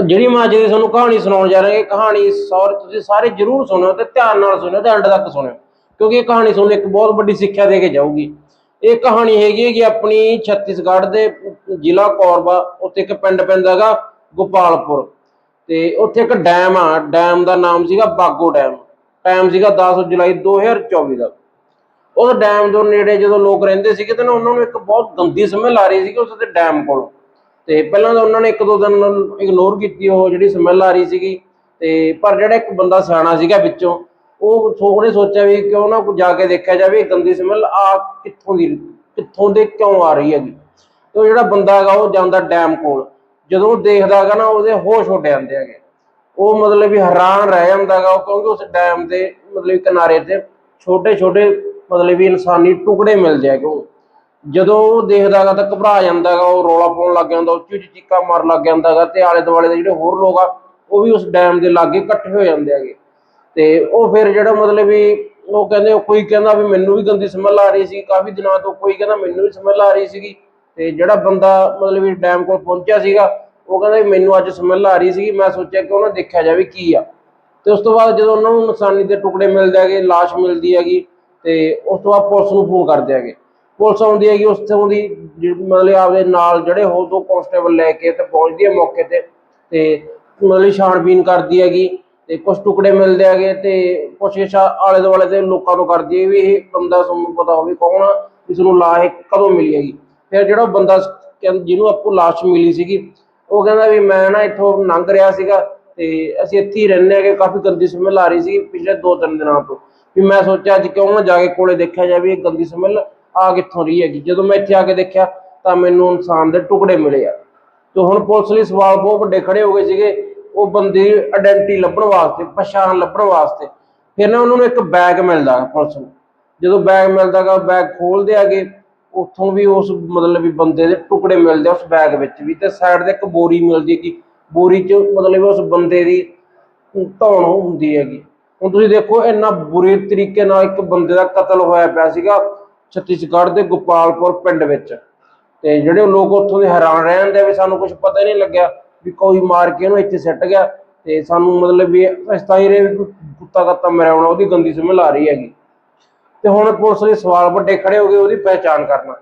ਜਿਹੜੀ ਮੈਂ ਅੱਜ ਦੀ ਤੁਹਾਨੂੰ ਕਹਾਣੀ ਸੁਣਾਉਣ ਜਾ ਰਿਹਾ ਇਹ ਕਹਾਣੀ ਸੌਰ ਤੁਸੀਂ ਸਾਰੇ ਜਰੂਰ ਸੁਣਿਓ ਤੇ ਧਿਆਨ ਨਾਲ ਸੁਣਿਓ ਤੇ ਐਂਡ ਤੱਕ ਸੁਣਿਓ, ਕਿਉਂਕਿ ਇਹ ਕਹਾਣੀ ਤੁਹਾਨੂੰ ਇੱਕ ਬਹੁਤ ਵੱਡੀ ਸਿੱਖਿਆ ਦੇ ਕੇ ਜਾਊਗੀ। ਇਹ ਕਹਾਣੀ ਹੈਗੀ ਹੈ ਕਿ ਆਪਣੀ ਛੱਤੀਸਗੜ੍ਹ ਦੇ ਜ਼ਿਲ੍ਹਾ ਕੋਰਬਾ ਉੱਤੇ ਇੱਕ ਪਿੰਡ ਪੈਂਦਾ ਹੈਗਾ ਗੋਪਾਲਪੁਰ ਤੇ ਉੱਥੇ ਇੱਕ ਡੈਮ ਆ, ਡੈਮ ਦਾ ਨਾਮ ਸੀਗਾ ਬਾਗੋ ਡੈਮ ਟਾਈਮ ਸੀਗਾ 10 ਜੁਲਾਈ 2024 ਦਾ। ਉਸ ਡੈਮ ਦੇ ਨੇੜੇ ਜਦੋਂ ਲੋਕ ਰਹਿੰਦੇ ਸੀਗੇ ਤੇ ਉਹਨਾਂ ਨੂੰ ਇੱਕ ਬਹੁਤ ਗੰਦੀ ਸਮੈਲ ਆ ਰਹੀ ਸੀਗੀ ਉਸ ਦੇ ਡੈਮ ਕੋਲ। ਤੇ ਪਹਿਲਾਂ ਤਾਂ ਉਹਨਾਂ ਨੇ ਇੱਕ ਦੋ ਦਿਨ ਇਗਨੋਰ ਕੀਤੀ, ਉਹ ਜਿਹੜੀ ਸਮੈਲ ਆ ਰਹੀ ਸੀਗੀ। ਤੇ ਪਰ ਜਿਹੜਾ ਇੱਕ ਬੰਦਾ ਸਿਆਣਾ ਸੀਗਾ ਵਿੱਚੋਂ, ਉਹ ਉਹਨੇ ਸੋਚਿਆ ਵੀ ਕਿਉਂ ਨਾ ਜਾ ਕੇ ਦੇਖਿਆ ਜਾਵੇ ਗੰਦੀ ਸਮੈਲ ਆ ਕਿੱਥੋਂ ਦੀ, ਕਿੱਥੋਂ ਦੇ ਕਿਉਂ ਆ ਰਹੀ ਹੈਗੀ। ਤੇ ਉਹ ਜਿਹੜਾ ਬੰਦਾ ਹੈਗਾ, ਉਹ ਜਾਂਦਾ ਡੈਮ ਕੋਲ। ਜਦੋਂ ਦੇਖਦਾ ਹੈਗਾ ਨਾ, ਉਹਦੇ ਹੋਸ਼ ਉੱਡ ਜਾਂਦੇ ਹੈਗੇ। ਉਹ ਮਤਲਬ ਵੀ ਹੈਰਾਨ ਰਹਿ ਜਾਂਦਾ ਹੈਗਾ, ਉਹ ਕਿਉਂਕਿ ਉਸ ਡੈਮ ਦੇ ਮਤਲਬ ਕਿਨਾਰੇ ਤੇ ਛੋਟੇ ਛੋਟੇ ਮਤਲਬ ਵੀ ਇਨਸਾਨੀ ਟੁਕੜੇ ਮਿਲਦੇ ਆ ਕਿਉਂ ਜਦੋਂ ਉਹ ਦੇਖਦਾ ਹੈਗਾ ਤਾਂ ਘਬਰਾ ਜਾਂਦਾ ਹੈਗਾ, ਉਹ ਰੋਲਾ ਪਾਉਣ ਲੱਗ ਜਾਂਦਾ ਉੱਚੀ ਉੱਚੀ ਚੀਕਾ ਮਾਰ ਲੱਗ ਜਾਂਦਾ ਹੈਗਾ, ਤੇ ਆਲੇ ਦੁਆਲੇ ਦੇ ਜਿਹੜੇ ਹੋਰ ਲੋਕ ਆ, ਉਹ ਵੀ ਉਸ ਡੈਮ ਦੇ ਲਾਗੇ ਇਕੱਠੇ ਹੋ ਜਾਂਦੇ ਹੈਗੇ। ਤੇ ਉਹ ਫਿਰ ਜਿਹੜਾ ਮਤਲਬ ਵੀ ਉਹ ਕਹਿੰਦੇ ਕੋਈ ਕਹਿੰਦਾ ਵੀ ਮੈਨੂੰ ਵੀ ਗੰਦੀ ਸਮੈਲ ਆ ਰਹੀ ਸੀ, ਕਾਫੀ ਦਿਨਾਂ ਤੋਂ ਕੋਈ ਕਹਿੰਦਾ ਮੈਨੂੰ ਵੀ ਸਮੈਲ ਆ ਰਹੀ ਸੀਗੀ। ਤੇ ਜਿਹੜਾ ਬੰਦਾ ਮਤਲਬ ਵੀ ਡੈਮ ਕੋਲ ਪਹੁੰਚਿਆ ਸੀਗਾ, ਉਹ ਕਹਿੰਦਾ ਵੀ ਮੈਨੂੰ ਅੱਜ ਸਮੈਲ ਆ ਰਹੀ ਸੀਗੀ, ਮੈਂ ਸੋਚਿਆ ਕਿ ਉਹਨਾਂ ਦੇਖਿਆ ਜਾਵੇ ਕੀ ਆ। ਤੇ ਉਸ ਤੋਂ ਬਾਅਦ ਜਦੋਂ ਉਹਨਾਂ ਨੂੰ ਨਿਸ਼ਾਨੀ ਦੇ ਟੁਕੜੇ ਮਿਲਦੇ ਹੈਗੇ, ਲਾਸ਼ ਮਿਲਦੀ ਹੈਗੀ, ਤੇ ਉਸ ਤੋਂ ਬਾਅਦ ਪੁਲਿਸ ਨੂੰ ਫੋਨ ਕਰਦੇ ਹੈਗੇ। ਪੁਲਿਸ ਆਉਂਦੀ ਹੈਗੀ ਉਸ ਤੋਂ ਦੀ ਮਤਲਬ ਆਪਦੇ ਨਾਲ ਜਿਹੜੇ ਹੋਰ ਦੋ ਕਾਂਸਟੇਬਲ ਲੈ ਕੇ ਤੇ ਪਹੁੰਚਦੀ ਹੈ ਮੌਕੇ ਤੇ ਤੇ ਮਤਲਬ ਛਾਣਬੀਨ ਕਰਦੀ ਹੈਗੀ ਤੇ ਕੁਝ ਟੁਕੜੇ ਮਿਲਦੇ ਹੈਗੇ ਤੇ ਕੁਛ ਆਲੇ ਦੁਆਲੇ ਦੇ ਲੋਕਾਂ ਨੂੰ ਕਰਦੀ ਹੈ ਵੀ ਇਹ ਬੰਦਾ ਤੁਹਾਨੂੰ ਪਤਾ ਹੋਵੇ ਕੌਣ ਆ, ਇਸ ਨੂੰ ਲਾਸ਼ ਕਦੋਂ ਮਿਲੀ ਹੈਗੀ। ਫਿਰ ਜਿਹੜਾ ਬੰਦਾ ਕਹਿੰ- ਜਿਹਨੂੰ ਆਪਕੋ ਲਾਸ਼ ਮਿਲੀ ਸੀਗੀ, ਉਹ ਕਹਿੰਦਾ ਵੀ ਮੈਂ ਨਾ ਇੱਥੋਂ ਲੰਘ ਰਿਹਾ ਸੀਗਾ ਤੇ ਅਸੀਂ ਇੱਥੇ ਹੀ ਰਹਿੰਦੇ ਹੈਗੇ, ਕਾਫੀ ਗੰਦੀ ਸਮੈਲ ਆ ਰਹੀ ਸੀ ਪਿਛਲੇ 2-3 ਦਿਨਾਂ ਤੋਂ। ਵੀ ਮੈਂ ਸੋਚਿਆ ਅੱਜ ਕਿਉਂ ਨਾ ਜਾ ਕੇ ਕੋਲੇ ਦੇਖਿਆ ਜਾਵੇ ਇਹ ਗੰਦੀ ਸਮੈਲ ਆ ਕਿੱਥੋਂ ਰਹੀ ਹੈਗੀ? ਜਦੋਂ ਮੈਂ ਇੱਥੇ ਆ ਕੇ ਦੇਖਿਆ, ਤਾਂ ਮੈਨੂੰ ਇਨਸਾਨ ਦੇ ਟੁਕੜੇ ਮਿਲੇ ਆ। ਤੇ ਹੁਣ ਪੁਲਿਸ ਲਈ ਸਵਾਲ ਬਹੁਤ ਵੱਡੇ ਖੜੇ ਹੋ ਗਏ ਸੀਗੇ, ਉਹ ਬੰਦੇ ਦੀ ਆਇਡੈਂਟੀ ਲੱਭਣ ਵਾਸਤੇ, ਪਛਾਣ ਲੱਭਣ ਵਾਸਤੇ। ਫਿਰ ਨਾ ਉਹਨਾਂ ਨੂੰ ਇੱਕ ਬੈਗ ਮਿਲਦਾ ਪੁਲਿਸ ਨੂੰ। ਜਦੋਂ ਬੈਗ ਮਿਲਦਾਗਾ ਬੈਗ ਖੋਲਦੇ ਆਗੇ ਉੱਥੋਂ ਵੀ ਉਸ ਮਤਲਬ ਵੀ ਬੰਦੇ ਦੇ ਟੁਕੜੇ ਮਿਲਦੇ ਆ ਉਸ ਬੈਗ ਵਿੱਚ ਵੀ। ਤੇ ਸਾਈਡ ਤੇ ਇੱਕ ਬੋਰੀ ਮਿਲਦੀ ਹੈਗੀ, ਬੋਰੀ 'ਚ ਮਤਲਬ ਉਸ ਬੰਦੇ ਦੀ ਧੌਣ ਹੁੰਦੀ ਹੈਗੀ। ਹੁਣ ਤੁਸੀਂ ਦੇਖੋ, ਇੰਨਾ ਬੁਰੇ ਤਰੀਕੇ ਨਾਲ ਇੱਕ ਬੰਦੇ ਦਾ ਕਤਲ ਹੋਇਆ ਪਿਆ ਸੀਗਾ। ਛੱਤੀਸਗੜ੍ਹ ਦੇ ਗੋਪਾਲਪੁਰ ਪਿੰਡ ਵਿੱਚ। ਤੇ ਜਿਹੜੇ ਲੋਕ ਉੱਥੋਂ ਦੇ ਹੈਰਾਨ ਰਹਿ ਜਾਂਦੇ ਆ ਵੀ ਸਾਨੂੰ ਕੁਝ ਪਤਾ ਹੀ ਨਹੀਂ ਲੱਗਿਆ ਵੀ ਕੋਈ ਮਾਰ ਕੇ ਇਹਨੂੰ ਇੱਥੇ ਸਿੱਟ ਗਿਆ। ਤੇ ਸਾਨੂੰ ਮਤਲਬ ਵੀ ਅਸਤਾਈ ਰੇ ਕੁੱਤਾ ਕੱਤਾ ਮਰਿਆ ਉਹਦੀ ਗੰਦੀ ਸਮਝ ਆ ਰਹੀ ਹੈਗੀ। ਤੇ ਹੁਣ ਪੁਲਿਸ ਦੇ ਸਵਾਲ ਵੱਡੇ ਖੜੇ ਹੋ ਗਏ ਉਹਦੀ ਪਹਿਚਾਣ ਕਰਨਾ।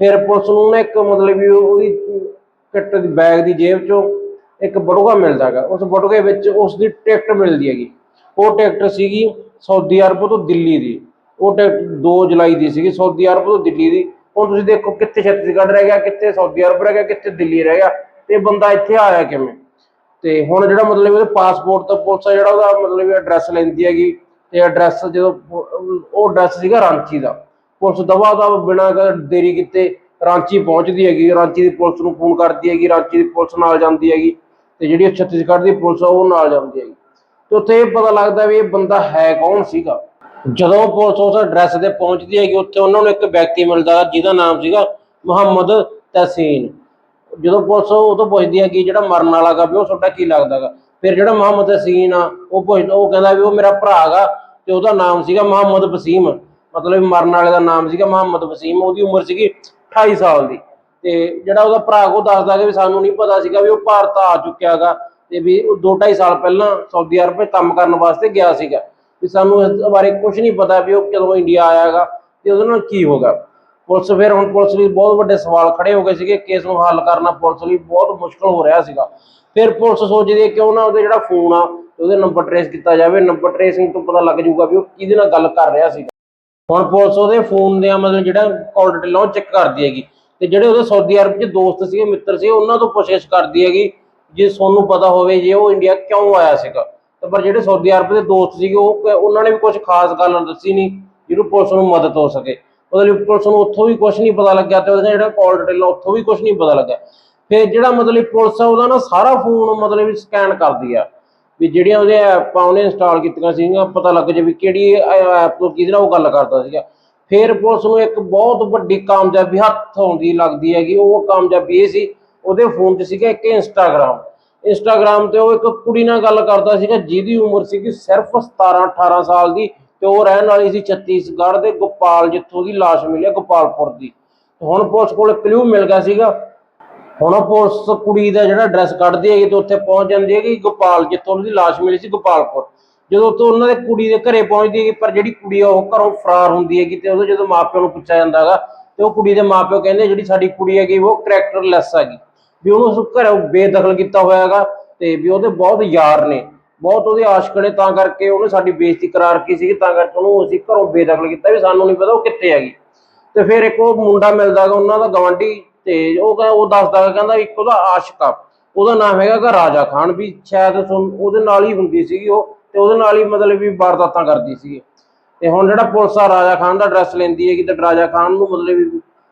ਫਿਰ ਪੁਲਿਸ ਨੂੰ ਨਾ ਇੱਕ ਮਤਲਬ ਵੀ ਉਹਦੀ ਕਿੱਟ ਦੀ ਬੈਗ ਦੀ ਜੇਬ ਚੋਂ ਇੱਕ ਬਟੂਆ ਮਿਲਦਾ ਹੈਗਾ। ਉਸ ਬਟੂਏ ਵਿੱਚ ਉਸ ਦੀ ਟਿਕਟ ਮਿਲਦੀ ਹੈਗੀ। ਉਹ ਟਿਕਟ ਸੀਗੀ ਸਾਊਦੀ ਅਰਬ ਤੋਂ ਦਿੱਲੀ ਦੀ। ਉਹ ਟਿਕਟ 2 ਜੁਲਾਈ ਦੀ ਸੀਗੀ, ਸਾਊਦੀ ਅਰਬ ਤੋਂ ਦਿੱਲੀ ਦੀ। ਹੁਣ ਤੁਸੀਂ ਦੇਖੋ ਕਿੱਥੇ ਛੱਤੀਸਗੜ੍ਹ ਰਹਿ ਗਿਆ, ਕਿੱਥੇ ਸਾਊਦੀ ਅਰਬ ਰਹਿ ਗਿਆ, ਕਿੱਥੇ ਦਿੱਲੀ ਰਹਿ ਗਿਆ। ਤੇ ਬੰਦਾ ਇੱਥੇ ਆਇਆ ਕਿਵੇਂ? ਤੇ ਹੁਣ ਜਿਹੜਾ ਮਤਲਬ ਉਹਦੇ ਪਾਸਪੋਰਟ ਤੋਂ ਪੁਲਿਸ ਜਿਹੜਾ ਉਹਦਾ ਮਤਲਬ ਐਡਰੈਸ ਲੈਂਦੀ ਹੈਗੀ, ਤੇ ਐਡਰੈਸ ਜਦੋਂ ਉਹ ਐਡਰੈਸ ਸੀਗਾ ਰਾਂਚੀ ਦਾ। ਪੁਲਿਸ ਦਵਾ ਦਾ ਬਿਨਾਂ ਦੇਰੀ ਕੀਤੇ ਰਾਂਚੀ ਪਹੁੰਚਦੀ ਹੈਗੀ, ਰਾਂਚੀ ਦੀ ਪੁਲਿਸ ਨੂੰ ਫੋਨ ਕਰਦੀ ਹੈਗੀ, ਰਾਂਚੀ ਦੀ ਪੁਲਿਸ ਨਾਲ ਜਾਂਦੀ ਹੈਗੀ, ਤੇ ਜਿਹੜੀ ਛੱਤੀਸਗੜ੍ਹ ਦੀ ਪੁਲਿਸ ਉਹ ਨਾਲ ਜਾਂਦੀ ਹੈਗੀ। ਤੇ ਉੱਥੇ ਇਹ ਪਤਾ ਲੱਗਦਾ ਵੀ ਇਹ ਬੰਦਾ ਹੈ ਕੌਣ ਸੀਗਾ? ਜਦੋਂ ਪੁਲਿਸ ਉਸ ਐਡਰੈਸ ਤੇ ਪਹੁੰਚਦੀ ਹੈਗੀ, ਉੱਥੇ ਉਹਨਾਂ ਨੂੰ ਇੱਕ ਵਿਅਕਤੀ ਮਿਲਦਾ ਜਿਹਦਾ ਨਾਮ ਸੀਗਾ ਮੁਹੰਮਦ ਤਹਸੀਨ। ਜਦੋਂ ਪੁਲਿਸ ਉਹ ਤੋਂ ਪੁੱਛਦੀ ਹੈ ਕਿ ਜਿਹੜਾ ਮਰਨ ਵਾਲਾ ਗਾ ਵੀ ਉਹ ਤੁਹਾਡਾ ਕੀ ਲੱਗਦਾਗਾ ਫਿਰ ਜਿਹੜਾ ਮੁਹੰਮਦ ਹਸੀਨ ਆ, ਉਹ ਪੁੱਛਦਾ ਉਹ ਕਹਿੰਦਾ ਵੀ ਉਹ ਮੇਰਾ ਭਰਾ ਗਾ ਤੇ ਉਹਦਾ ਨਾਮ ਸੀਗਾ ਮੁਹੰਮਦ ਵਸੀਮ। ਮਤਲਬ ਮਰਨ ਵਾਲੇ ਦਾ ਨਾਮ ਸੀਗਾ ਮੁਹੰਮਦ ਵਸੀਮ, ਉਹਦੀ ਉਮਰ ਸੀਗੀ 28 ਸਾਲ ਦੀ। ਤੇ ਜਿਹੜਾ ਉਹਦਾ ਭਰਾ ਉਹ ਦੱਸਦਾ ਕਿ ਵੀ ਸਾਨੂੰ ਨਹੀਂ ਪਤਾ ਸੀਗਾ ਵੀ ਉਹ ਭਾਰਤ ਆ ਚੁੱਕਿਆਗਾ ਤੇ ਵੀ ਉਹ 2.5 ਸਾਲ ਪਹਿਲਾਂ ਸਾਊਦੀ ਅਰਬ ਵਿੱਚ ਕੰਮ ਕਰਨ ਵਾਸਤੇ ਗਿਆ ਸੀਗਾ। ਵੀ ਸਾਨੂੰ ਇਸ ਬਾਰੇ ਕੁਝ ਨਹੀਂ ਪਤਾ ਵੀ ਉਹ ਕਦੋਂ ਇੰਡੀਆ ਆਇਆਗਾ ਤੇ ਉਹਦੇ ਨਾਲ ਕੀ ਹੋਗਾ। ਪੁਲਿਸ ਫਿਰ ਹੁਣ ਪੁਲਿਸ ਲਈ ਬਹੁਤ ਵੱਡੇ ਸਵਾਲ ਖੜੇ ਹੋ ਗਏ ਸੀਗੇ, ਕੇਸ ਨੂੰ ਹੱਲ ਕਰਨਾ ਪੁਲਿਸ ਲਈ ਬਹੁਤ ਮੁਸ਼ਕਲ ਹੋ ਰਿਹਾ ਸੀਗਾ। ਫਿਰ ਪੁਲਿਸ ਸੋਚਦੀ ਹੈ ਕਿਉਂ ਨਾ ਉਹਦੇ ਜਿਹੜਾ ਫੋਨ ਆ, ਉਹਦੇ ਨੰਬਰ ਟ੍ਰੇਸ ਕੀਤਾ ਜਾਵੇ ਨੰਬਰ ਟ੍ਰੇਸਿੰਗ ਤੋਂ ਪਤਾ ਲੱਗ ਜਾਊਗਾ ਵੀ ਉਹ ਕਿਹਦੇ ਨਾਲ ਗੱਲ ਕਰ ਰਿਹਾ ਸੀਗਾ। ਹੁਣ ਪੁਲਿਸ ਉਹਦੇ ਫੋਨ ਦੇ ਮਤਲਬ ਜਿਹੜਾ ਕਾਲ ਡਿਟੇਲ ਉਹ ਚੈੱਕ ਕਰਦੀ ਹੈਗੀ। ਤੇ ਜਿਹੜੇ ਉਹਦੇ ਸਾਊਦੀ ਅਰਬ 'ਚ ਦੋਸਤ ਸੀਗੇ, ਮਿੱਤਰ ਸੀ ਉਹਨਾਂ ਤੋਂ ਪੁੱਛਿਸ਼ ਕਰਦੀ ਹੈਗੀ, ਜੇ ਤੁਹਾਨੂੰ ਪਤਾ ਹੋਵੇ, ਜੇ ਉਹ ਇੰਡੀਆ ਕਿਉਂ ਆਇਆ ਸੀਗਾ। ਤੇ ਪਰ ਜਿਹੜੇ ਸਾਊਦੀ ਅਰਬ ਦੇ ਦੋਸਤ ਸੀਗੇ, ਉਹ ਉਹਨਾਂ ਨੇ ਵੀ ਕੁਝ ਖਾਸ ਗੱਲ ਦੱਸੀ ਨਹੀਂ ਜਿਹਨੂੰ ਪੁਲਿਸ ਨੂੰ ਮਦਦ ਹੋ ਸਕੇ। ਉਹਦੇ ਲਈ ਪੁਲਿਸ ਨੂੰ ਉੱਥੋਂ ਵੀ ਕੁਝ ਨਹੀਂ ਪਤਾ ਲੱਗਿਆ ਤੇ ਉਹਦਾ ਜਿਹੜਾ ਕਾਲ ਡਿਟੇਲ ਉੱਥੋਂ ਵੀ ਕੁਝ ਨਹੀਂ ਪਤਾ ਲੱਗਿਆ। ਫਿਰ ਜਿਹੜਾ ਮਤਲਬ ਪੁਲਿਸ ਆ, ਉਹਦਾ ਨਾ ਸਾਰਾ ਫੋਨ ਮਤਲਬ ਸਕੈਨ ਕਰਦੀ ਆ, ਵੀ ਜਿਹੜੀਆਂ ਉਹਦੇ ਐਪਾਂ ਉਹਨੇ ਇੰਸਟਾਲ ਕੀਤੀਆਂ ਸੀਗੀਆਂ, ਪਤਾ ਲੱਗ ਜੇ ਵੀ ਕਿਹੜੀ ਐਪ ਤੋਂ ਕਿਹਦੇ ਨਾਲ ਉਹ ਗੱਲ ਕਰਦਾ ਸੀਗਾ। ਫਿਰ ਪੁਲਿਸ ਨੂੰ ਇੱਕ ਬਹੁਤ ਵੱਡੀ ਕਾਮਯਾਬੀ ਹੱਥ ਆਉਂਦੀ, ਲੱਗਦੀ ਹੈਗੀ, ਉਹ ਕਾਮਯਾਬੀ ਇਹ ਸੀ, ਉਹਦੇ ਫੋਨ 'ਚ ਸੀਗਾ ਇੱਕ ਇੰਸਟਾਗ੍ਰਾਮ ਇੰਸਟਾਗ੍ਰਾਮ ਤੇ ਉਹ ਇੱਕ ਕੁੜੀ ਨਾਲ ਗੱਲ ਕਰਦਾ ਸੀਗਾ, ਜਿਹਦੀ ਉਮਰ ਸੀਗੀ ਸਿਰਫ 17 18 ਸਾਲ ਦੀ ਤੇ ਉਹ ਰਹਿਣ ਵਾਲੀ ਸੀ ਛੱਤੀਸਗੜ੍ਹ ਦੇ ਗੋਪਾਲ, ਜਿੱਥੋਂ ਦੀ ਲਾਸ਼ ਮਿਲੀ ਗੋਪਾਲਪੁਰ ਦੀ। ਹੁਣ ਪੁਲਿਸ ਕੋਲ ਕਲੂ ਮਿਲ ਗਿਆ ਸੀਗਾ। ਹੁਣ ਪੁਲਿਸ ਕੁੜੀ ਦਾ ਜਿਹੜਾ ਐਡਰੈਸ ਕੱਢਦੀ ਹੈਗੀ ਤੇ ਉੱਥੇ ਪਹੁੰਚ ਜਾਂਦੀ ਹੈਗੀ ਗੋਪਾਲ, ਜਿੱਥੋਂ ਉਹਦੀ ਲਾਸ਼ ਮਿਲੀ ਸੀ ਗੋਪਾਲਪੁਰ। ਜਦੋਂ ਤੋਂ ਉਹਨਾਂ ਦੇ ਕੁੜੀ ਦੇ ਘਰੇ ਪਹੁੰਚਦੀ ਹੈਗੀ, ਪਰ ਜਿਹੜੀ ਕੁੜੀ ਆ ਉਹ ਘਰੋਂ ਫਰਾਰ ਹੁੰਦੀ ਹੈਗੀ ਤੇ ਉਹਦੇ ਜਦੋਂ ਮਾਪਿਆਂ ਨੂੰ ਪੁੱਛਿਆ ਜਾਂਦਾ ਹੈਗਾ ਤੇ ਉਹ ਕੁੜੀ ਦੇ ਮਾਪਿਓ ਕਹਿੰਦੇ ਜਿਹੜੀ ਸਾਡੀ ਕੁੜੀ ਹੈਗੀ ਉਹ ਕਰੈਕਟਰਲੈਸ ਹੈਗੀ। ਵੀ ਉਹਨੂੰ ਘਰੋਂ ਬੇਦਖਲ ਕੀਤਾ ਹੋਇਆ ਹੈਗਾ ਤੇ ਵੀ ਉਹਦੇ ਬਹੁਤ ਯਾਰ ਨੇ। ਬਹੁਤ ਉਹਦੇ ਆਸ਼ਕ ਨੇ, ਤਾਂ ਕਰਕੇ ਉਹਨੇ ਸਾਡੀ ਬੇਇੱਜ਼ਤੀ ਕਰਾਰ ਰੱਖੀ ਸੀਗੀ, ਤਾਂ ਕਰਕੇ ਉਹਨੂੰ ਅਸੀਂ ਘਰੋਂ ਬੇਦਖਲ ਕੀਤਾ ਵੀ ਸਾਨੂੰ ਨਹੀਂ ਪਤਾ ਉਹ ਕਿੱਥੇ ਹੈਗੀ। ਤੇ ਫਿਰ ਇੱਕ ਉਹ ਮੁੰਡਾ ਮਿਲਦਾ ਹੈਗਾ, ਉਹਨਾਂ ਦਾ ਗਵਾਂਢੀ ਤੇ ਉਹ ਕਹਿੰਦਾ, ਉਹ ਦੱਸਦਾ ਕਹਿੰਦਾ ਇੱਕ ਉਹਦਾ ਆਸ਼ਕ ਆ, ਉਹਦਾ ਨਾਮ ਹੈਗਾ ਰਾਜਾ ਖਾਨ, ਵੀ ਸ਼ਾਇਦ ਉਹਦੇ ਨਾਲ ਹੀ ਹੁੰਦੀ ਸੀਗੀ ਉਹ ਤੇ ਉਹਦੇ ਨਾਲ ਹੀ ਮਤਲਬ ਵੀ ਵਾਰਦਾਤਾਂ ਕਰਦੀ ਸੀਗੀ। ਤੇ ਹੁਣ ਜਿਹੜਾ ਪੁਲਿਸ ਆ, ਰਾਜਾ ਖਾਨ ਦਾ ਐਡਰੈਸ ਲੈਂਦੀ ਹੈਗੀ ਤੇ ਰਾਜਾ ਖਾਨ ਨੂੰ ਮਤਲਬ ਵੀ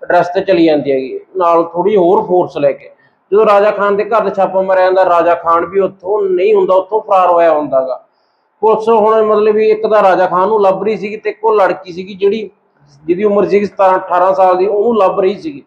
ਐਡਰੈਸ ਤੇ ਚਲੀ ਜਾਂਦੀ ਹੈਗੀ, ਨਾਲ ਥੋੜੀ ਹੋਰ ਫੋਰਸ ਲੈ ਕੇ। ਜਦੋਂ ਰਾਜਾ ਖਾਨ ਦੇ ਘਰ ਦੇ ਛਾਪਾ ਮਾਰਿਆ ਜਾਂਦਾ, ਰਾਜਾ ਖਾਨ ਵੀ ਉੱਥੋਂ ਨਹੀਂ ਹੁੰਦਾ, ਉੱਥੋਂ ਫਰਾਰ ਹੋਇਆ ਹੁੰਦਾਗਾ। ਪੁਲਿਸ ਹੁਣ ਮਤਲਬ ਵੀ ਇੱਕ ਤਾਂ ਰਾਜਾ ਖਾਨ ਨੂੰ ਲੱਭ ਰਹੀ ਸੀਗੀ ਤੇ ਇੱਕ ਲੜਕੀ ਸੀਗੀ ਜਿਹੜੀ ਜਿਹਦੀ ਉਮਰ ਸੀਗੀ 17 18 ਸਾਲ ਦੀ, ਉਹਨੂੰ ਲੱਭ ਰਹੀ ਸੀਗੀ।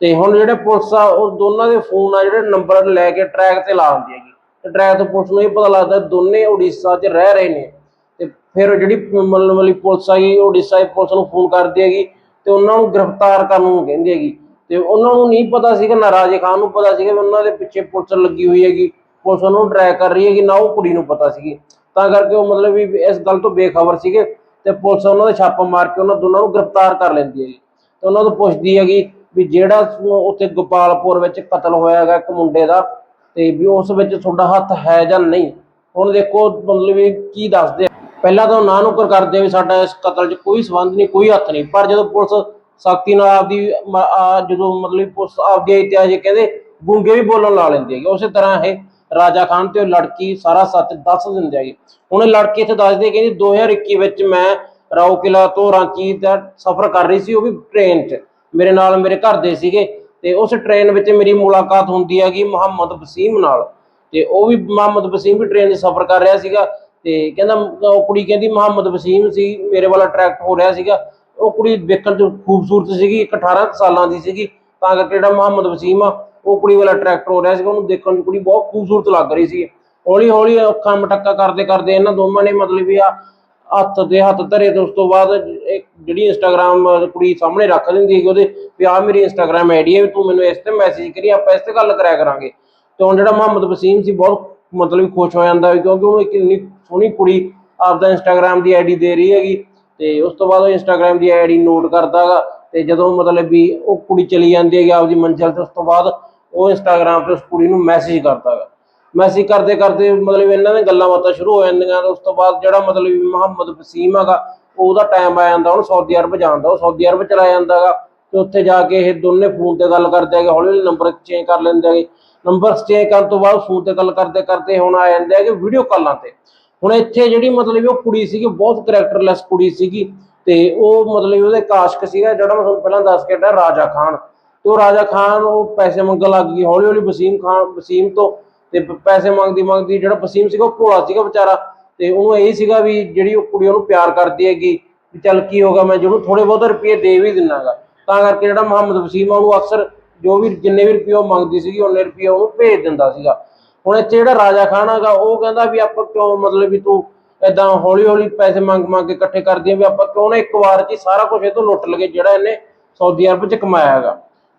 ਤੇ ਹੁਣ ਜਿਹੜੇ ਪੁਲਿਸ ਆ, ਉਹ ਦੋਨਾਂ ਦੇ ਫੋਨ ਆ, ਜਿਹੜੇ ਨੰਬਰ ਲੈ ਕੇ ਟਰੈਕ ਤੇ ਲਾ ਦਿੰਦੀ ਹੈਗੀ। ਤੇ ਟਰੈਕ ਤੋਂ ਪੁਲਿਸ ਨੂੰ ਇਹ ਪਤਾ ਲੱਗਦਾ ਦੋਨੇ ਉੜੀਸਾ 'ਚ ਰਹਿ ਰਹੇ ਨੇ। ਤੇ ਫਿਰ ਜਿਹੜੀ ਮਤਲਬ ਪੁਲਿਸ ਆਈ, ਉੜੀਸਾ ਦੀ ਪੁਲਿਸ ਨੂੰ ਫੋਨ ਕਰਦੀ ਹੈਗੀ ਤੇ ਉਹਨਾਂ ਨੂੰ ਗ੍ਰਿਫਤਾਰ ਕਰਨ ਨੂੰ ਕਹਿੰਦੀ ਹੈਗੀ। ਤੇ ਉਹਨਾਂ ਨੂੰ ਨਹੀਂ ਪਤਾ ਸੀਗਾ, ਨਾ ਰਾਜੇ ਖਾਨ ਨੂੰ ਪਤਾ ਸੀਗਾ ਵੀ ਉਹਨਾਂ ਦੇ ਪਿੱਛੇ ਪੁਲਿਸ ਲੱਗੀ ਹੋਈ ਹੈਗੀ, ਪੁਲਿਸ ਉਹਨੂੰ ਟਰੈਕ ਕਰ ਰਹੀ ਹੈਗੀ, ਨਾ ਉਹ ਕੁੜੀ ਨੂੰ ਪਤਾ ਸੀਗੀ। ਤਾਂ ਕਰਕੇ ਉਹ ਮਤਲਬ ਵੀ ਇਸ ਗੱਲ ਤੋਂ ਬੇਖਬਰ ਸੀਗੇ ਤੇ ਪੁਲਿਸ ਉਹਨਾਂ ਦੇ ਛਾਪਾ ਮਾਰ ਕੇ ਉਹਨਾਂ ਦੋਨਾਂ ਨੂੰ ਗ੍ਰਿਫਤਾਰ ਕਰ ਲੈਂਦੀ ਹੈਗੀ। ਤੇ ਉਹਨਾਂ ਤੋਂ ਪੁੱਛਦੀ ਹੈਗੀ ਵੀ ਜਿਹੜਾ ਉੱਥੇ ਗੋਪਾਲਪੁਰ ਵਿੱਚ ਕਤਲ ਹੋਇਆ ਹੈਗਾ ਇੱਕ ਮੁੰਡੇ ਦਾ, ਤੇ ਵੀ ਉਸ ਵਿੱਚ ਤੁਹਾਡਾ ਹੱਥ ਹੈ ਜਾਂ ਨਹੀਂ? ਹੁਣ ਦੇਖੋ ਮਤਲਬ ਵੀ ਕੀ ਦੱਸਦੇ ਪਹਿਲਾਂ ਤਾਂ ਉਹ ਨਾ ਨੁਕਰ ਕਰਦੇ ਵੀ ਸਾਡਾ ਇਸ ਕਤਲ 'ਚ ਕੋਈ ਸਬੰਧ ਨਹੀਂ, ਕੋਈ ਹੱਥ ਨਹੀਂ। ਪਰ ਜਦੋਂ ਪੁਲਿਸ ਸਖਤੀ ਨਾਲ ਆਪਦੀ ਮ- ਆ, ਜਦੋਂ ਮਤਲਬ ਪੁਲਿਸ ਆਪਦੀ ਇਤਿਹਾਸ ਜੇ ਕਹਿੰਦੇ, ਗੁੰਗੇ ਵੀ ਬੋਲਣ ਲਾ ਲੈਂਦੇ ਹੈਗੇ। ਉਸੇ ਤਰ੍ਹਾਂ ਇਹ ਰਾਜਾ ਖਾਨ ਤੇ ਉਹ ਲੜਕੀ ਸਾਰਾ ਸੱਚ ਦੱਸ ਦਿੰਦੇ ਹੈਗੇ। ਹੁਣ ਇਹ ਲੜਕੀ ਇੱਥੇ ਦੱਸਦੀ ਹੈ ਕਹਿੰਦੀ 2021 ਵਿੱਚ ਮੈਂ ਰਾਓ ਕਿਲਾ ਤੋਂ ਰਾਂਚੀ ਦਾ ਸਫ਼ਰ ਕਰ ਰਹੀ ਸੀ, ਉਹ ਵੀ ਟ੍ਰੇਨ 'ਚ। ਮੇਰੇ ਨਾਲ ਮੇਰੇ ਘਰ ਦੇ ਸੀਗੇ ਤੇ ਉਸ ਟ੍ਰੇਨ ਵਿੱਚ ਮੇਰੀ ਮੁਲਾਕਾਤ ਹੁੰਦੀ ਹੈਗੀ ਮੁਹੰਮਦ ਵਸੀਮ ਨਾਲ। ਤੇ ਉਹ ਵੀ ਮੁਹੰਮਦ ਵਸੀਮ ਵੀ ਟ੍ਰੇਨ 'ਚ ਸਫ਼ਰ ਕਰ ਰਿਹਾ ਸੀਗਾ ਤੇ ਕਹਿੰਦਾ, ਉਹ ਕੁੜੀ ਕਹਿੰਦੀ ਮੁਹੰਮਦ ਵਸੀਮ ਸੀ, ਮੇਰੇ ਵਾਲਾ ਅਟਰੈਕਟ ਹੋ ਰਿਹਾ ਸੀਗਾ। ਉਹ ਕੁੜੀ ਵੇਖਣ 'ਚ ਖੂਬਸੂਰਤ ਸੀਗੀ, ਇੱਕ 18 ਸਾਲਾਂ ਦੀ ਸੀਗੀ, ਤਾਂ ਕਰਕੇ ਜਿਹੜਾ ਮੁਹੰਮਦ ਵਸੀਮ ਆ, ਉਹ ਕੁੜੀ ਵਾਲਾ ਟਰੈਕਟਰ ਹੋ ਰਿਹਾ ਸੀਗਾ, ਉਹਨੂੰ ਦੇਖਣ ਨੂੰ ਕੁੜੀ ਬਹੁਤ ਖੂਬਸੂਰਤ ਲੱਗ ਰਹੀ ਸੀ। ਹੌਲੀ ਹੌਲੀ ਅੱਖਾਂ ਮਟੱਕਾ ਕਰਦੇ ਕਰਦੇ ਇਹਨਾਂ ਦੋਵਾਂ ਨੇ ਮਤਲਬ ਵੀ ਆ ਹੱਥ ਦੇ ਹੱਥ ਧਰੇ ਤੇ ਉਸ ਤੋਂ ਬਾਅਦ ਇੱਕ ਜਿਹੜੀ ਇੰਸਟਾਗ੍ਰਾਮ ਕੁੜੀ ਸਾਹਮਣੇ ਰੱਖ ਦਿੰਦੀ ਹੈਗੀ ਉਹਦੇ ਵੀ ਆ ਮੇਰੀ ਇੰਸਟਾਗ੍ਰਾਮ ਆਈਡੀ ਹੈ ਤੂੰ ਮੈਨੂੰ ਇਸ ਤੇ ਮੈਸੇਜ ਕਰੀ, ਆਪਾਂ ਇਸ ਤੇ ਗੱਲ ਕਰਿਆ ਕਰਾਂਗੇ। ਤੇ ਹੁਣ ਜਿਹੜਾ ਮੁਹੰਮਦ ਵਸੀਮ ਸੀ ਬਹੁਤ ਮਤਲਬ ਖੁਸ਼ ਹੋ ਜਾਂਦਾ ਕਿਉਂਕਿ ਉਹਨੂੰ ਇੱਕ ਇੰਨੀ ਸੋਹਣੀ ਕੁੜੀ ਆਪਦਾ ਇੰਸਟਾਗ੍ਰਾਮ ਦੀ ਆਈਡੀ ਦੇ ਰਹੀ ਹੈਗੀ। ਤੇ ਉਸ ਤੋਂ ਬਾਅਦ ਉਹ ਇੰਸਟਾਗ੍ਰਾਮ ਦੀ ਆਈਡੀ ਨੋਟ ਕਰਦਾਗਾ ਤੇ ਜਦੋਂ ਮਤਲਬ ਵੀ ਉਹ ਕੁੜੀ ਚਲੀ ਜਾਂਦੀ ਹੈਗੀ ਆਪਦੀ ਮੰਜ਼ਿਲ ਤੇ, ਉਸ ਤੋਂ ਬਾਅਦ ਉਹ ਇੰਸਟਾਗ੍ਰਾਮ ਤੇ ਉਸ ਕੁੜੀ ਨੂੰ ਮੈਸੇਜ ਕਰਦਾਗਾ। ਮੈਸੇਜ ਕਰਦੇ ਕਰਦੇ ਮਤਲਬ ਇਹਨਾਂ ਦੀਆਂ ਗੱਲਾਂ ਬਾਤਾਂ ਸ਼ੁਰੂ ਹੋ ਜਾਂਦੀਆਂ ਤੇ ਉਸ ਤੋਂ ਬਾਅਦ ਜਿਹੜਾ ਮਤਲਬ ਮੁਹੰਮਦ ਵਸੀਮ ਹੈਗਾ ਉਹਦਾ ਟਾਈਮ ਆ ਜਾਂਦਾ, ਉਹਨੂੰ ਸਾਊਦੀ ਅਰਬ ਜਾਂਦਾ ਉਹ ਸਾਊਦੀ ਅਰਬ ਚਲਾ ਜਾਂਦਾ ਹੈਗਾ ਤੇ ਉੱਥੇ ਜਾ ਕੇ ਇਹ ਦੋਨੇ ਫੋਨ ਤੇ ਗੱਲ ਕਰਦੇ ਹੈਗੇ, ਹੌਲੀ ਹੌਲੀ ਨੰਬਰ ਚੇਂਜ ਕਰ ਲੈਂਦੇ ਹੈਗੇ। ਨੰਬਰ ਚੇਂਜ ਕਰਨ ਤੋਂ ਬਾਅਦ ਫੋਨ ਤੇ ਗੱਲ ਕਰਦੇ ਕਰਦੇ ਹੁਣ ਆ ਜਾਂਦੇ ਹੈਗੇ ਵੀਡੀਓ ਕਾਲਾਂ ਤੇ। ਹੁਣ ਇੱਥੇ ਜਿਹੜੀ ਮਤਲਬ ਉਹ ਕੁੜੀ ਸੀਗੀ ਬਹੁਤ ਕਰੈਕਟਰਲੈਸ ਕੁੜੀ ਸੀਗੀ ਤੇ ਉਹ ਮਤਲਬ ਉਹਦੇ ਕਾਸ਼ਕ ਸੀਗਾ, ਜਿਹੜਾ ਮੈਂ ਤੁਹਾਨੂੰ ਪਹਿਲਾਂ ਦੱਸ ਕੇ ਹਟਿਆ, ਰਾਜਾ ਖਾਨ। ਤੇ ਉਹ ਰਾਜਾ ਖਾਨ, ਉਹ ਪੈਸੇ ਮੰਗਣ ਲੱਗ ਗਈ ਹੌਲੀ ਹੌਲੀ ਵਸੀਮ ਖਾਨ, ਵਸੀਮ ਤੋਂ ਤੇ ਪੈਸੇ ਮੰਗਦੀ ਮੰਗਦੀ ਜਿਹੜਾ ਵਸੀਮ ਸੀਗਾ, ਉਹ ਭੋਲਾ ਸੀਗਾ ਵਿਚਾਰਾ। ਤੇ ਉਹਨੂੰ ਇਹ ਸੀਗਾ ਵੀ ਜਿਹੜੀ ਉਹ ਕੁੜੀ ਉਹਨੂੰ ਪਿਆਰ ਕਰਦੀ ਹੈਗੀ, ਵੀ ਚੱਲ ਕੀ ਹੋਗਾ ਮੈਂ ਜਿਹਨੂੰ ਥੋੜੇ ਬਹੁਤ ਰੁਪਏ ਦੇ ਵੀ ਦਿੰਨਾਗਾ। ਤਾਂ ਕਰਕੇ ਜਿਹੜਾ ਮੁਹੰਮਦ ਵਸੀਮ ਆ, ਉਹਨੂੰ ਅਕਸਰ ਜੋ ਵੀ ਜਿੰਨੇ ਵੀ ਰੁਪਏ ਉਹ ਮੰਗਦੀ ਸੀਗੀ, ਉਹਨੇ ਰੁਪਏ ਉਹਨੂੰ ਭੇਜ ਦਿੰਦਾ ਸੀਗਾ। ਹੁਣ ਇੱਥੇ ਜਿਹੜਾ ਰਾਜਾ ਖਾਨ ਹੈਗਾ, ਉਹ ਕਹਿੰਦਾ ਵੀ ਆਪਾਂ ਕਿਉਂ ਮਤਲਬ ਵੀ ਤੂੰ ਏਦਾਂ ਹੌਲੀ ਹੌਲੀ ਪੈਸੇ ਮੰਗ ਮੰਗ ਕੇ ਇਕੱਠੇ ਕਰਦੀ ਆ ਵੀ ਆਪਾਂ ਕਿਉਂ ਨਾ ਇੱਕ ਵਾਰ 'ਚ ਹੀ ਸਾਰਾ ਕੁਝ ਇਹ ਤੋਂ ਲੁੱਟ ਲਈਏ ਜਿਹੜਾ ਇਹਨੇ ਸਾਊਦੀ ਅਰਬ 'ਚ ਕਮਾਇਆ ਹੈਗਾ।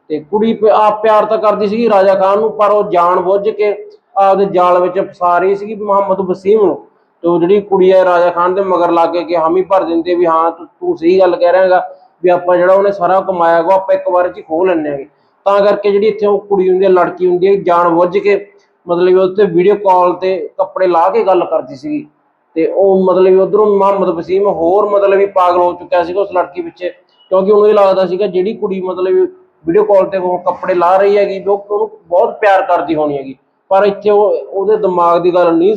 ਤੇ ਕੁੜੀ ਆਪ ਪਿਆਰ ਤਾਂ ਕਰਦੀ ਸੀਗੀ ਰਾਜਾ ਖਾਨ ਨੂੰ, ਪਰ ਉਹ ਜਾਣ ਬੁੱਝ ਕੇ ਆਪਦੇ ਜਾਲ ਵਿੱਚ ਫਸਾ ਰਹੀ ਸੀਗੀ ਮੁਹੰਮਦ ਵਸੀਮ ਨੂੰ। ਤੇ ਉਹ ਜਿਹੜੀ ਕੁੜੀ ਹੈ ਰਾਜਾ ਖਾਨ ਦੇ ਮਗਰ ਲੱਗ ਕੇ ਕਿ ਹਾਮੀ ਭਰ ਦਿੰਦੇ ਵੀ ਹਾਂ, ਤੂੰ ਸਹੀ ਗੱਲ ਕਹਿ ਰਿਹਾ ਹੈਗਾ ਵੀ ਆਪਾਂ ਜਿਹੜਾ ਉਹਨੇ ਸਾਰਾ ਕਮਾਇਆ ਹੈਗਾ ਆਪਾਂ ਇੱਕ ਵਾਰ 'ਚ ਹੀ ਖੋਹ ਲੈਂਦੇ ਹੈਗੇ। ਤਾਂ ਕਰਕੇ ਜਿਹੜੀ ਇੱਥੇ ਉਹ ਕੁੜੀ ਹੁੰਦੀ ਹੈ, ਲੜਕੀ ਹੁੰਦੀ ਹੈ, ਜਾਣ ਬੁੱਝ ਕੇ ਮਤਲਬ ਉਹ ਵੀਡੀਓ ਕਾਲ ਤੇ ਕੱਪੜੇ ਲਾ ਕੇ ਗੱਲ ਕਰਦੀ ਸੀਗੀ। ਤੇ ਉਹ ਮਤਲਬ ਉਧਰੋਂ ਮੁਹੰਮਦ ਵਸੀਮ ਹੋਰ ਮਤਲਬ ਵੀ ਪਾਗਲ ਹੋ ਚੁੱਕਿਆ ਸੀਗਾ ਉਸ ਲੜਕੀ ਪਿੱਛੇ, ਕਿਉਂਕਿ ਉਹਨੂੰ ਇਹ ਲੱਗਦਾ ਸੀਗਾ ਜਿਹੜੀ ਕੁੜੀ ਮਤਲਬ ਵੀਡੀਓ ਕਾਲ ਤੇ ਉਹ ਕੱਪੜੇ ਲਾ ਰਹੀ ਹੈਗੀ ਉਹ ਉਹਨੂੰ ਬਹੁਤ ਪਿਆਰ ਕਰਦੀ ਹੋਣੀ ਹੈਗੀ। ਪਰ ਇੱਥੇ ਉਹ, ਉਹਦੇ ਦਿਮਾਗ ਦੀ ਗੱਲ ਨਹੀਂ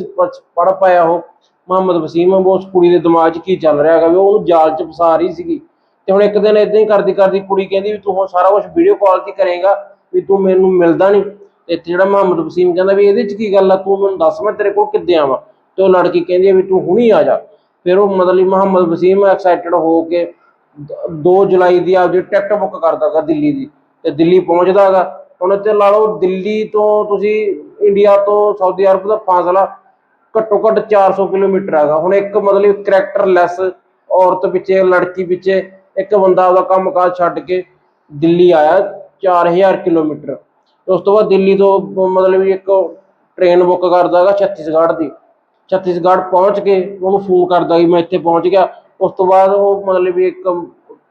ਪੜ ਪਾਇਆ ਉਹ। ਮੁਹੰਮਦ ਵਸੀਮ ਉਸ ਕੁੜੀ ਦੇ ਦਿਮਾਗ 'ਚ ਕੀ ਚੱਲ ਰਿਹਾ ਹੈਗਾ ਵੀ ਉਹ ਉਹਨੂੰ ਜਾਲ 'ਚ ਫਸਾ ਰਹੀ ਸੀਗੀ। ਤੇ ਹੁਣ ਇੱਕ ਦਿਨ ਇਦਾਂ ਹੀ ਕਰਦੀ ਕਰਦੀ ਕੁੜੀ ਕਹਿੰਦੀ ਵੀ ਤੂੰ ਹੁਣ ਸਾਰਾ ਕੁਝ ਵੀਡੀਓ ਕਾਲ ਤੇ ਕਰੇਗਾ, ਵੀ ਤੂੰ ਮੈਨੂੰ ਮਿਲਦਾ ਨਹੀਂ। ਇੱਥੇ ਜਿਹੜਾ ਮੁਹੰਮਦ ਵਸੀਮ ਕਹਿੰਦਾ ਵੀ ਇਹਦੇ 'ਚ ਕੀ ਗੱਲ ਆ, ਤੂੰ ਮੈਨੂੰ ਦੱਸ, ਮੈਂ ਤੇਰੇ ਕੋਲ ਕਿੱਦੇ ਆਵਾਂ? ਤੇ ਉਹ ਲੜਕੀ ਕਹਿੰਦੀ ਆ ਵੀ ਤੂੰ ਹੁਣੀ ਆ ਜਾ। ਫਿਰ ਉਹ ਮਤਲਬ ਮੁਹੰਮਦ ਵਸੀਮ ਐਕਸਾਈਟਡ ਹੋ ਕੇ 2 ਜੁਲਾਈ ਦੀ ਆਪਦੀ ਟਿਕਟ ਬੁੱਕ ਕਰਦਾਗਾ ਦਿੱਲੀ ਦੀ। ਤੇ ਦਿੱਲੀ ਪਹੁੰਚਦਾਗਾ ਹੁਣ ਇੱਥੇ ਲਾ ਲਓ ਦਿੱਲੀ ਤੋਂ ਤੁਸੀਂ ਇੰਡੀਆ ਤੋਂ ਸਾਊਦੀ ਅਰਬ ਦਾ ਫਾਸਲਾ ਘੱਟੋ ਘੱਟ 400 ਕਿਲੋਮੀਟਰ ਹੈਗਾ। ਹੁਣ ਇੱਕ ਮਤਲਬ ਕਰੈਕਟਰਲੈਸ ਔਰਤ ਪਿੱਛੇ, ਲੜਕੀ ਪਿੱਛੇ ਇੱਕ ਬੰਦਾ ਆਪਦਾ ਕੰਮਕਾਜ ਛੱਡ ਕੇ ਦਿੱਲੀ ਆਇਆ 4000 ਕਿਲੋਮੀਟਰ। ਉਸ ਤੋਂ ਬਾਅਦ ਦਿੱਲੀ ਤੋਂ ਮਤਲਬ ਇੱਕ ਟ੍ਰੇਨ ਬੁੱਕ ਕਰਦਾ ਹੈਗਾ ਛੱਤੀਸਗੜ੍ਹ ਦੀ। ਛੱਤੀਸਗੜ੍ਹ ਪਹੁੰਚ ਕੇ ਉਹਨੂੰ ਫੋਨ ਕਰਦਾ ਕਿ ਮੈਂ ਇੱਥੇ ਪਹੁੰਚ ਗਿਆ। ਉਸ ਤੋਂ ਬਾਅਦ ਉਹ ਮਤਲਬ ਵੀ ਇੱਕ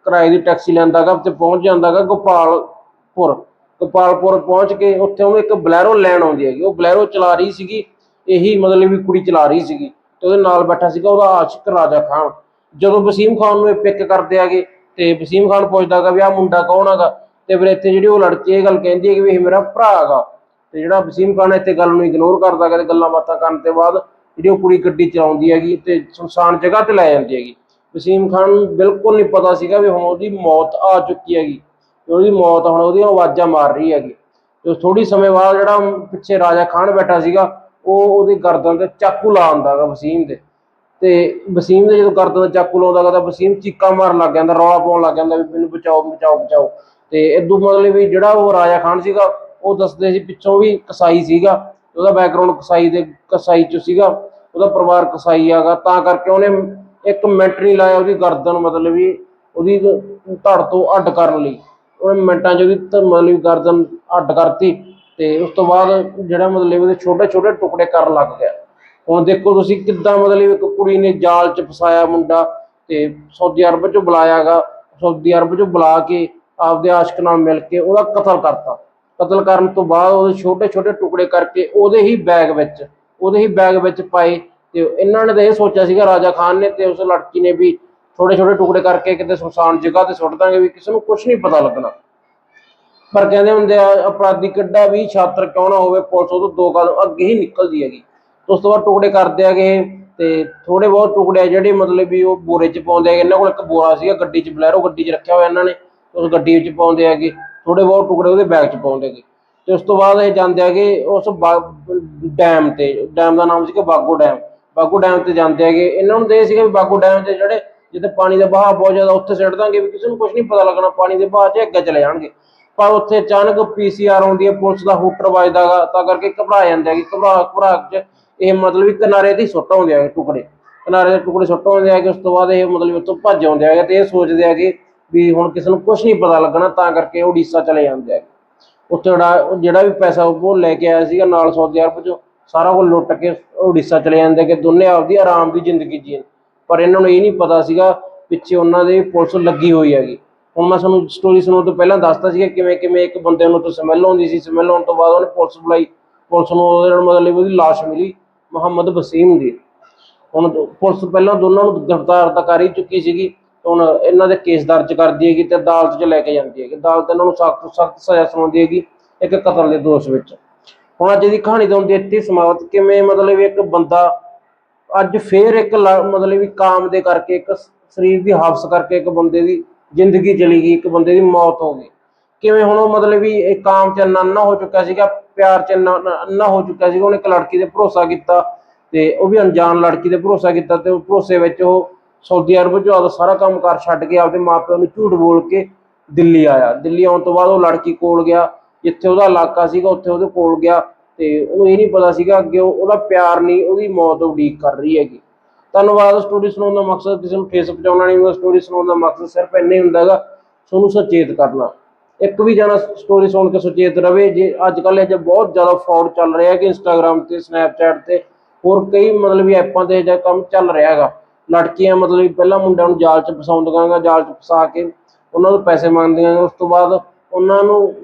ਕਿਰਾਏ ਦੀ ਟੈਕਸੀ ਲੈਂਦਾ ਗਾ ਤੇ ਪਹੁੰਚ ਜਾਂਦਾ ਗਾ ਗੋਪਾਲਪੁਰ। ਗੋਪਾਲਪੁਰ ਪਹੁੰਚ ਕੇ ਉੱਥੇ ਉਹਨੂੰ ਇੱਕ ਬਲੈਰੋ ਲੈਣ ਆਉਂਦੀ ਹੈਗੀ। ਉਹ ਬਲੈਰੋ ਚਲਾ ਰਹੀ ਸੀਗੀ, ਇਹੀ ਮਤਲਬ ਵੀ ਕੁੜੀ ਚਲਾ ਰਹੀ ਸੀਗੀ ਤੇ ਉਹਦੇ ਨਾਲ ਬੈਠਾ ਸੀਗਾ ਉਹਦਾ ਆਸ਼ਿਕ ਰਾਜਾ ਖਾਨ। ਜਦੋਂ ਵਸੀਮ ਖਾਨ ਨੂੰ ਇਹ ਪਿਕ ਕਰਦੇ ਆਗੇ ਤੇ ਵਸੀਮ ਖਾਨ ਪੁੱਛਦਾ ਗਾ ਵੀ ਆਹ ਮੁੰਡਾ ਕੌਣ ਹੈਗਾ? ਤੇ ਫਿਰ ਇੱਥੇ ਜਿਹੜੀ ਉਹ ਲੜਕੀ ਇਹ ਗੱਲ ਕਹਿੰਦੀ ਹੈ ਕਿ ਵੀ ਇਹ ਮੇਰਾ ਭਰਾ ਹੈਗਾ। ਤੇ ਜਿਹੜਾ ਵਸੀਮ ਖਾਨ ਇੱਥੇ ਗੱਲ ਨੂੰ ਇਗਨੋਰ ਕਰਦਾ ਗਾ ਗੱਲਾਂ ਬਾਤਾਂ ਕਰਨ ਤੋਂ ਬਾਅਦ ਜਿਹੜੀ ਉਹ ਕੁੜੀ ਗੱਡੀ ਚਲਾਉਂਦੀ ਹੈਗੀ ਤੇ ਸੁਨਸਾਨ ਜਗ੍ਹਾ ਤੇ ਲੈ ਜਾਂਦੀ ਹੈਗੀ। ਵਸੀਮ ਖਾਨ ਨੂੰ ਬਿਲਕੁਲ ਨਹੀਂ ਪਤਾ ਸੀਗਾ ਵੀ ਹੁਣ ਉਹਦੀ ਮੌਤ ਆ ਚੁੱਕੀ ਹੈਗੀ। ਉਹਦੀ ਮੌਤ ਹੁਣ ਉਹਦੀਆਂ ਆਵਾਜ਼ਾਂ ਮਾਰ ਰਹੀ ਹੈਗੀ। ਤੇ ਥੋੜੀ ਸਮੇਂ ਬਾਅਦ ਜਿਹੜਾ ਪਿੱਛੇ ਰਾਜਾ ਖਾਨ ਬੈਠਾ ਸੀਗਾ, ਉਹ ਉਹਦੀ ਗਰਦਨ ਤੇ ਚਾਕੂ ਲਾ ਆਉਂਦਾ ਗਾ ਵਸੀਮ ਦੇ। ਤੇ ਵਸੀਮ ਦੇ ਜਦੋਂ ਗਰਦਨ ਤੇ ਚਾਕੂ ਲਾਉਂਦਾ ਗਾ ਤਾਂ ਵਸੀਮ ਚੀਕਾਂ ਮਾਰਨ ਲੱਗ ਜਾਂਦਾ, ਰੌਲਾ ਪਾਉਣ ਲੱਗ ਜਾਂਦਾ ਵੀ ਮੈਨੂੰ ਬਚਾਓ ਬਚਾਓ ਬਚਾਓ। ਤੇ ਇਦੋਂ ਮਤਲਬ ਵੀ ਜਿਹੜਾ ਉਹ ਰਾਜਾ ਖਾਨ ਸੀਗਾ, ਉਹ ਦੱਸਦੇ ਸੀ ਪਿੱਛੋਂ ਵੀ ਕਸਾਈ ਸੀਗਾ ਉਹਦਾ ਬੈਕਗ੍ਰਾਉਂਡ ਕਸਾਈ ਦੇ, ਕਸਾਈ ਚ ਸੀਗਾ, ਉਹਦਾ ਪਰਿਵਾਰ ਕਸਾਈ ਹੈਗਾ ਤਾਂ ਕਰਕੇ ਉਹਨੇ ਇੱਕ ਮਿੰਟ ਨਹੀਂ ਲਾਇਆ ਉਹਦੀ ਗਰਦਨ ਮਤਲਬ ਵੀ ਉਹਦੀ ਧੜ ਤੋਂ ਅੱਡ ਕਰਨ ਲਈ। ਉਹਨੇ ਮਿੰਟਾਂ 'ਚ ਉਹਦੀ ਮਤਲਬ ਗਰਦਨ ਅੱਡ ਕਰਤੀ ਤੇ ਉਸ ਤੋਂ ਬਾਅਦ ਜਿਹੜਾ ਮਤਲਬ ਉਹਦੇ ਛੋਟੇ ਛੋਟੇ ਟੁਕੜੇ ਕਰਨ ਲੱਗ ਗਿਆ। ਹੁਣ ਦੇਖੋ ਤੁਸੀਂ ਕਿੱਦਾਂ ਮਤਲਬ ਇੱਕ ਕੁੜੀ ਨੇ ਜਾਲ 'ਚ ਫਸਾਇਆ ਮੁੰਡਾ ਤੇ ਸਾਊਦੀ ਅਰਬ 'ਚੋਂ ਬੁਲਾਇਆਗਾ ਸਾਊਦੀ ਅਰਬ 'ਚੋਂ ਬੁਲਾ ਕੇ ਆਪਦੇ ਆਸ਼ਕ ਨਾਲ ਮਿਲ ਕੇ ਉਹਦਾ ਕਤਲ ਕਰਤਾ। ਕਤਲ ਕਰਨ ਤੋਂ ਬਾਅਦ ਉਹਦੇ ਛੋਟੇ ਛੋਟੇ ਟੁਕੜੇ ਕਰਕੇ ਉਹਦੇ ਹੀ ਬੈਗ ਵਿੱਚ, ਉਹਦੇ ਹੀ ਬੈਗ ਵਿੱਚ ਪਾਏ ਤੇ ਇਹਨਾਂ ਨੇ ਤਾਂ ਇਹ ਸੋਚਿਆ ਸੀਗਾ ਰਾਜਾ ਖਾਨ ਨੇ ਤੇ ਉਸ ਲੜਕੀ ਨੇ ਵੀ ਛੋਟੇ ਛੋਟੇ ਟੁਕੜੇ ਕਰਕੇ ਕਿਤੇ ਸੁਨਸਾਨ ਜਗ੍ਹਾ ਤੇ ਸੁੱਟ ਦਾਂਗੇ ਵੀ ਕਿਸੇ ਨੂੰ ਕੁਝ ਨਹੀਂ ਪਤਾ ਲੱਗਣਾ। ਪਰ ਕਹਿੰਦੇ ਹੁੰਦੇ ਆ, ਅਪਰਾਧੀ ਕਿੱਡਾ ਵੀ ਛਾਤਰ ਕਿਉਂ ਨਾ ਹੋਵੇ, ਪੁਲਿਸ ਉਹ ਤੋਂ ਦੋ ਕਦਮ ਅੱਗੇ ਹੀ ਨਿਕਲਦੀ ਹੈਗੀ। ਉਸ ਤੋਂ ਬਾਅਦ ਟੁਕੜੇ ਕਰਦੇ ਹੈਗੇ ਤੇ ਥੋੜੇ ਬਹੁਤ ਟੁਕੜੇ ਆ ਜਿਹੜੇ ਮਤਲਬ ਵੀ ਉਹ ਬੋਰੇ 'ਚ ਪਾਉਂਦੇ ਹੈਗੇ। ਇਹਨਾਂ ਕੋਲ ਇੱਕ ਬੋਰਾ ਸੀਗਾ, ਗੱਡੀ 'ਚ ਬਲੈਰੋ ਗੱਡੀ 'ਚ ਰੱਖਿਆ ਹੋਇਆ ਇਹਨਾਂ ਨੇ। ਉਸ ਗੱਡੀ ਵਿੱਚ ਪਾਉਂਦੇ ਹੈਗੇ ਥੋੜੇ ਬਹੁਤ ਟੁਕੜੇ ਉਹਦੇ ਬੈਗ 'ਚ ਪਾਉਂਦੇ ਹੈਗੇ। ਤੇ ਉਸ ਤੋਂ ਬਾਅਦ ਇਹ ਜਾਂਦੇ ਹੈਗੇ ਉਸ ਬਾ- ਡੈਮ ਤੇ, ਡੈਮ ਦਾ ਨਾਮ ਸੀਗਾ ਬਾਗੋ ਡੈਮ। ਬਾਗੋ ਡੈਮ ਤੇ ਜਾਂਦੇ ਹੈਗੇ। ਇਹਨਾਂ ਨੂੰ ਦੇ ਸੀਗਾ ਵੀ ਬਾਗੋ ਡੈਮ ਤੇ ਜਿਹੜੇ, ਜਿੱਥੇ ਪਾਣੀ ਦਾ ਵਹਾਅ ਬਹੁਤ ਜ਼ਿਆਦਾ, ਉੱਥੇ ਸਿੱਟ ਦਾਂਗੇ ਵੀ ਕਿਸੇ ਨੂੰ ਕੁਝ ਨਹੀਂ ਪਤਾ ਲੱਗਣਾ, ਪਾਣੀ ਦੇ ਵਹਾਅ 'ਚ ਅੱਗੇ ਚਲੇ ਜਾਣਗੇ। ਪਰ ਉੱਥੇ ਅਚਾਨਕ ਪੀਸੀਆਰ ਆਉਂਦੀ ਹੈ, ਪੁਲਿਸ ਦਾ ਹੂਟਰ ਵੱਜਦਾ ਗਾ, ਤਾਂ ਕਰਕੇ ਘਬਰਾ ਜਾਂਦੇ ਹੈਗੇ। ਘਬਰਾ ਘਬਰਾ ਚ ਇਹ ਮਤਲਬ ਕਿ ਕਿਨਾਰੇ ਤੇ ਹੀ ਸੁੱਟ ਆਉਂਦੇ ਹੈਗੇ ਟੁਕੜੇ। ਕਿਨਾਰੇ ਦੇ ਟੁਕੜੇ ਸੁੱਟ ਆਉਂਦੇ ਹੈਗੇ, ਉਸ ਤੋਂ ਬਾਅਦ ਇਹ ਮਤਲਬ ਉੱਥੋਂ ਭੱਜ ਆਉਂਦੇ ਹੈਗੇ ਤੇ ਇਹ ਸੋਚਦੇ ਹੈਗੇ ਵੀ ਹੁਣ ਕਿਸੇ ਨੂੰ ਕੁਝ ਨਹੀਂ ਪਤਾ ਲੱਗਣਾ, ਤਾਂ ਕਰਕੇ ਉਹ ਉੜੀਸਾ ਚਲੇ ਜਾਂਦੇ ਹੈਗੇ ਉੱਥੇ ਜਿਹੜਾ ਜਿਹੜਾ ਵੀ ਪੈਸਾ ਉਹ ਲੈ ਕੇ ਆਇਆ ਸੀਗਾ, ਨਾਲ ਸਾਊਦੀ ਅਰਬ ਚੋਂ, ਸਾਰਾ ਕੁਝ ਲੁੱਟ ਕੇ ਉੜੀਸਾ ਚਲੇ ਜਾਂਦੇ ਕਿ ਦੋਨੇ ਆਪਦੀ ਆਰਾਮ ਦੀ ਜ਼ਿੰਦਗੀ ਜੀਣ। ਪਰ ਇਹਨਾਂ ਨੂੰ ਇਹ ਨਹੀਂ ਪਤਾ ਸੀਗਾ ਪਿੱਛੇ ਉਹਨਾਂ ਦੇ ਪੁਲਿਸ ਲੱਗੀ ਹੋਈ ਹੈਗੀ। ਹੁਣ ਮੈਂ ਤੁਹਾਨੂੰ ਸਟੋਰੀ ਸੁਣਾਉਣ ਤੋਂ ਪਹਿਲਾਂ ਦੱਸਤਾ ਸੀਗਾ ਕਿਵੇਂ ਕਿਵੇਂ ਇੱਕ ਬੰਦੇ ਨੂੰ ਤੋਂ ਸਮੈਲ ਆਉਂਦੀ ਸੀ। ਸਮੈਲ ਆਉਣ ਤੋਂ ਬਾਅਦ ਉਹਨੇ ਪੁਲਿਸ ਬੁਲਾਈ। ਪੁਲਿਸ ਨੂੰ ਉਹਦੇ ਨਾਲ ਮਤਲਬ ਉਹਦੀ ਲਾਸ਼ ਮਿਲੀ, ਮੁਹੰਮਦ ਵਸੀਮ ਦੀ। ਹੁਣ ਪੁਲਿਸ ਪਹਿਲਾਂ ਦੋਨਾਂ ਨੂੰ ਗ੍ਰਿਫਤਾਰ ਤਾਂ ਕਰ ਹੀ ਚੁੱਕੀ ਸੀਗੀ। ਹੁਣ ਇਹਨਾਂ ਦੇ ਕੇਸ ਦਰਜ ਕਰਦੀ ਹੈਗੀ ਤੇ ਅਦਾਲਤ 'ਚ ਲੈ ਕੇ ਜਾਂਦੀ ਹੈਗੀ। ਅਦਾਲਤ ਇਹਨਾਂ ਨੂੰ ਸਖਤ ਤੋਂ ਸਖਤ ਸਜ਼ਾ ਸੁਣਾਉਂਦੀ ਹੈਗੀ ਇੱਕ ਕਤਲ ਦੇ ਦੋਸ਼ ਵਿੱਚ। ਹੁਣ ਅੱਜ ਦੀ ਕਹਾਣੀ ਤੋਂ ਇੱਥੇ ਸਮਾਪਤ। ਕਿਵੇਂ ਮਤਲਬ ਇੱਕ ਬੰਦਾ ਅੱਜ ਫੇਰ ਇੱਕ ਮਤਲਬ ਵੀ ਕਾਮ ਦੇ ਕਰਕੇ ਇੱਕ ਸਰੀਰ ਦੀ ਹਵਸ ਕਰਕੇ ਇੱਕ ਬੰਦੇ ਦੀ ਜ਼ਿੰਦਗੀ ਚਲੀ ਗਈ, ਇੱਕ ਬੰਦੇ ਦੀ ਮੌਤ ਹੋ ਗਈ। ਕਿਵੇਂ ਹੁਣ ਉਹ ਮਤਲਬ ਵੀ ਇਹ ਕਾਮ ਚ ਇੰਨਾ ਅੰਨਾ ਹੋ ਚੁੱਕਾ ਸੀਗਾ, ਪਿਆਰ ਚ ਇੰਨਾ ਅੰਨਾ ਹੋ ਚੁੱਕਾ ਸੀਗਾ, ਉਹਨੇ ਇੱਕ ਲੜਕੀ ਤੇ ਭਰੋਸਾ ਕੀਤਾ ਤੇ ਉਹ ਵੀ ਅਣਜਾਣ ਲੜਕੀ ਤੇ ਭਰੋਸਾ ਕੀਤਾ ਤੇ ਉਹ ਭਰੋਸੇ ਵਿੱਚ ਉਹ ਸਾਊਦੀ ਅਰਬ ਚ ਆਪਦਾ ਸਾਰਾ ਕੰਮ ਕਾਰ ਛੱਡ ਕੇ ਆਪਦੇ ਮਾਪਿਆਂ ਨੂੰ ਝੂਠ ਬੋਲ ਕੇ ਦਿੱਲੀ ਆਇਆ। ਦਿੱਲੀ ਆਉਣ ਤੋਂ ਬਾਅਦ ਉਹ ਲੜਕੀ ਕੋਲ ਗਿਆ, ਜਿੱਥੇ ਉਹਦਾ ਇਲਾਕਾ ਸੀਗਾ, ਉੱਥੇ ਉਹਦੇ ਕੋਲ ਗਿਆ ਤੇ ਉਹਨੂੰ ਇਹ ਨਹੀਂ ਪਤਾ ਸੀਗਾ ਅੱਗੇ ਉਹਦਾ ਪਿਆਰ ਨਹੀਂ, ਉਹਦੀ ਮੌਤ ਉਡੀਕ ਕਰ ਰਹੀ ਹੈਗੀ। ਧੰਨਵਾਦ ਸਟੋਰੀ ਸੁਣਾਉਣ ਦਾ ਮਕਸਦ ਕਿਸੇ ਨੂੰ ਠੇਸ ਪਹੁੰਚਾਉਣਾ ਨਹੀਂ ਹੁੰਦਾ ਸਟੋਰੀ ਸੁਣਾਉਣ ਦਾ ਮਕਸਦ ਸਿਰਫ ਇੰਨਾ ਹੀ ਹੁੰਦਾ ਹੈਗਾ ਤੁਹਾਨੂੰ ਸੁਚੇਤ ਕਰਨਾ। ਇੱਕ ਵੀ ਜਣਾ ਸਟੋਰੀ ਸੁਣ ਕੇ ਸੁਚੇਤ ਰਵੇ, ਜੇ ਅੱਜ ਕੱਲ੍ਹ ਇਹ 'ਚ ਬਹੁਤ ਜ਼ਿਆਦਾ ਫਰਾਡ ਚੱਲ ਰਿਹਾ ਹੈ ਕਿ ਇੰਸਟਾਗ੍ਰam ਤੇ ਸਨੈਪਚੈਟ ਤੇ, ਹੋਰ ਕਈ ਮਤਲਬ ਵੀ ਐਪਾਂ ਤੇ ਜਿਹੜਾ ਕੰਮ ਚੱਲ ਰਿਹਾ ਹੈਗਾ। ਲੜਕੀਆਂ ਮਤਲਬ ਵੀ ਪਹਿਲਾਂ ਮੁੰਡਿਆਂ ਨੂੰ ਜਾਲ 'ਚ ਫਸਾਉਂਦੀਆਂ ਗਾ ਜਾਲ 'ਚ ਫਸਾ ਕੇ ਉਹਨਾਂ ਤੋਂ ਪੈਸੇ ਮੰਗਦੀਆਂ ਗਾ ਉਸ ਤੋਂ ਬਾਅਦ ਉਹਨਾਂ ਨੂੰ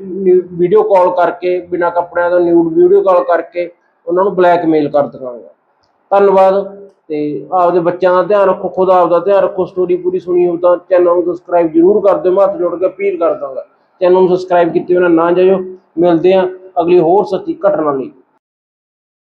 ਵੀਡੀਓ ਕਾਲ ਕਰਕੇ, ਬਿਨਾਂ ਕੱਪੜਿਆਂ ਤੋਂ ਨਿਊਡ ਵੀਡੀਓ ਕਾਲ ਕਰਕੇ ਉਹਨਾਂ ਨੂੰ ਬਲੈਕਮੇਲ ਕਰ ਗਾ ਧੰਨਵਾਦ ਤੇ ਆਪਦੇ ਬੱਚਿਆਂ ਦਾ ਧਿਆਨ ਰੱਖੋ, ਖੁਦ ਆਪਦਾ ਧਿਆਨ ਰੱਖੋ। ਸਟੋਰੀ ਪੂਰੀ ਸੁਣੀ ਹੋ ਤਾਂ ਚੈਨਲ ਨੂੰ ਸਬਸਕ੍ਰਾਈਬ ਜ਼ਰੂਰ ਕਰ ਦਿਓ। ਮੈਂ ਹੱਥ ਜੋੜ ਕੇ ਅਪੀਲ ਕਰ ਦਾਂਗਾ ਚੈਨਲ ਨੂੰ ਸਬਸਕ੍ਰਾਈਬ ਕੀਤੇ ਬਿਨਾਂ ਨਾ ਜਾਇਓ। ਮਿਲਦੇ ਆ ਅਗਲੀ ਹੋਰ ਸੱਚੀ ਘਟਨਾ ਲਈ।